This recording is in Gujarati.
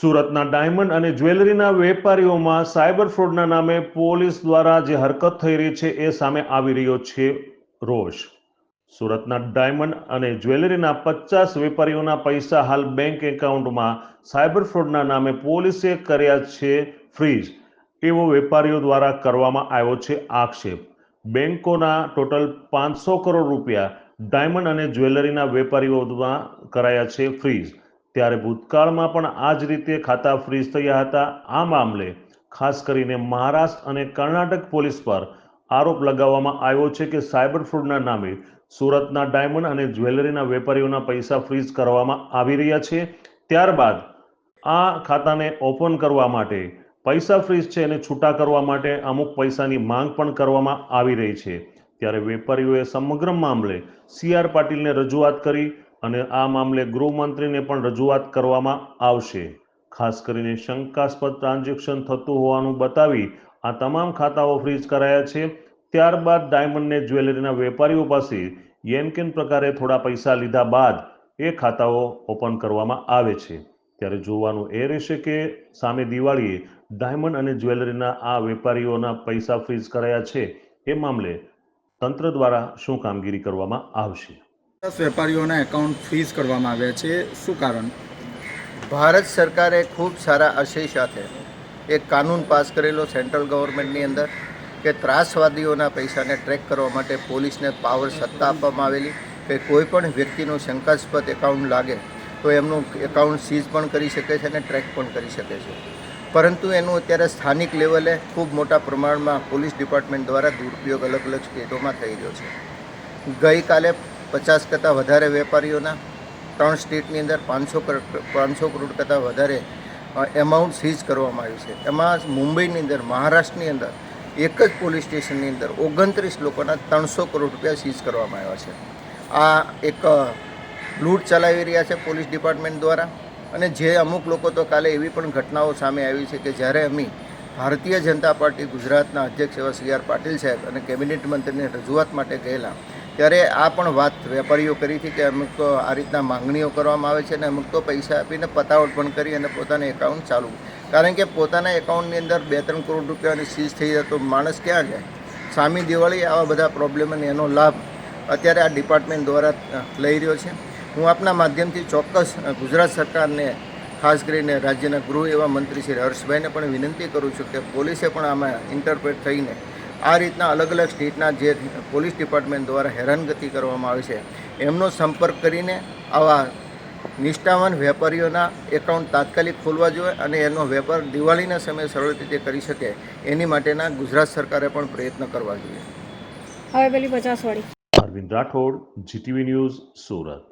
સુરતના ડાયમંડ અને જ્વેલરીના વેપારીઓમાં સાયબર ફ્રોડના નામે પોલીસ દ્વારા જે હરકત થઈ રહી છે એ સામે આવી રહ્યો છે રોષ. સુરતના ડાયમંડ અને જ્વેલરીના પચાસ વેપારીઓના પૈસા હાલ બેંક એકાઉન્ટમાં સાયબર ફ્રોડના નામે પોલીસે કર્યા છે ફ્રીઝ એવો વેપારીઓ દ્વારા કરવામાં આવ્યો છે આક્ષેપ. બેંકોના ટોટલ પાંચસો કરોડ રૂપિયા ડાયમંડ અને જ્વેલરીના વેપારીઓમાં કરાયા છે ફ્રીઝ ત્યારે ભૂતકાળમાં પણ આ જ રીતે ખાતા ફ્રીઝ થયા હતા. આ મામલે ખાસ કરીને મહારાષ્ટ્ર અને કર્ણાટક પોલીસ પર આરોપ લગાવવામાં આવ્યો છે કે સાયબર ફ્રોડના નામે સુરતના ડાયમંડ અને જ્વેલરીના વેપારીઓના પૈસા ફ્રીઝ કરવામાં આવી રહ્યા છે. ત્યારબાદ આ ખાતાને ઓપન કરવા માટે પૈસા ફ્રીઝ છે એને છૂટા કરવા માટે અમુક પૈસાની માંગ પણ કરવામાં આવી રહી છે. ત્યારે વેપારીઓએ સમગ્ર મામલે સી આર પાટીલને રજૂઆત કરી અને આ મામલે ગૃહમંત્રીને પણ રજૂઆત કરવામાં આવશે. ખાસ કરીને શંકાસ્પદ ટ્રાન્ઝેક્શન થતું હોવાનું બતાવી આ તમામ ખાતાઓ ફ્રીઝ કરાયા છે. ત્યારબાદ ડાયમંડને જ્વેલરીના વેપારીઓ પાસે યેનકેન પ્રકારે થોડા પૈસા લીધા બાદ એ ખાતાઓ ઓપન કરવામાં આવે છે. ત્યારે જોવાનું એ રહેશે કે સામે દિવાળીએ ડાયમંડ અને જ્વેલરીના આ વેપારીઓના પૈસા ફ્રીઝ કરાયા છે. એ મામલે તંત્ર દ્વારા શું કામગીરી કરવામાં આવશે? દસ વેપારીઓના એકાઉન્ટ ફ્રીઝ કરવામાં આવ્યા છે. શું કારણ? ભારત સરકારે ખૂબ સારા આશય સાથે એક કાનૂન પાસ કરેલો સેન્ટ્રલ ગવર્મેન્ટની અંદર કે ત્રાસવાદીઓના પૈસાને ટ્રેક કરવા માટે પોલીસને પાવર સત્તા આપવામાં આવેલી, કે કોઈ પણ વ્યક્તિનું શંકાસ્પદ એકાઉન્ટ લાગે તો એમનું એકાઉન્ટ સીઝ પણ કરી શકે છે અને ટ્રેક પણ કરી શકે છે. પરંતુ એનું અત્યારે સ્થાનિક લેવલે ખૂબ મોટા પ્રમાણમાં પોલીસ ડિપાર્ટમેન્ટ દ્વારા દુરુપયોગ અલગ અલગ સ્ટેટોમાં થઈ રહ્યો છે. ગઈકાલે પચાસ કરતાં વધારે વેપારીઓના, ત્રણ સ્ટેટની અંદર પાંચસો પાંચસો કરોડ કરતાં વધારે એમાઉન્ટ સીઝ કરવામાં આવ્યું છે. એમાં મુંબઈની અંદર, મહારાષ્ટ્રની અંદર, એક જ પોલીસ સ્ટેશનની અંદર ઓગણત્રીસ લોકોના ત્રણસો કરોડ રૂપિયા સીઝ કરવામાં આવ્યા છે. આ એક લૂંટ ચલાવી રહ્યા છે પોલીસ ડિપાર્ટમેન્ટ દ્વારા અને જે અમુક લોકો તો કાલે એવી પણ ઘટનાઓ સામે આવી છે કે જ્યારે અમે ભારતીય જનતા પાર્ટી ગુજરાતના અધ્યક્ષ એવા સી આર પાટીલ સાહેબ અને કેબિનેટ મંત્રીને રજૂઆત માટે ગયેલા ત્યારે આ પણ વાત વેપારીઓ કરી હતી કે અમુક તો આ રીતના માંગણીઓ કરવામાં આવે છે અને અમુક તો પૈસા આપીને પતાવટ પણ કરી અને પોતાના એકાઉન્ટ ચાલુ. કારણ કે પોતાના એકાઉન્ટની અંદર બે ત્રણ કરોડ રૂપિયાની સીઝ થઈ જાય તો માણસ ક્યાં જાય? સામી દિવાળી આવા બધા પ્રોબ્લેમ અને એનો લાભ અત્યારે આ ડિપાર્ટમેન્ટ દ્વારા લઈ રહ્યો છે. હું આપના માધ્યમથી ચોક્કસ ગુજરાત સરકારને, ખાસ કરીને રાજ્યના ગૃહ એવા મંત્રી શ્રી હર્ષભાઈને પણ વિનંતી કરું છું કે પોલીસે પણ આમાં ઇન્ટરપ્રેટ થઈને આ રીતના અલગ અલગ સ્ટેટના જે પોલીસ ડિપાર્ટમેન્ટ દ્વારા હેરાનગતિ કરવામાં આવે છે એમનો સંપર્ક કરીને આવા નિષ્ઠાવાન વેપારીઓના એકાઉન્ટ તાત્કાલિક ખોલવા જોઈએ અને એનો વેપાર દિવાળીના સમયે સરળ રીતે કરી શકે એની માટેના ગુજરાત સરકારે પણ પ્રયત્ન કરવા જોઈએ. હવે પેલી પચાસ વાળી અરવિંદ રાઠોડ જીટીવી ન્યૂઝ સુરત.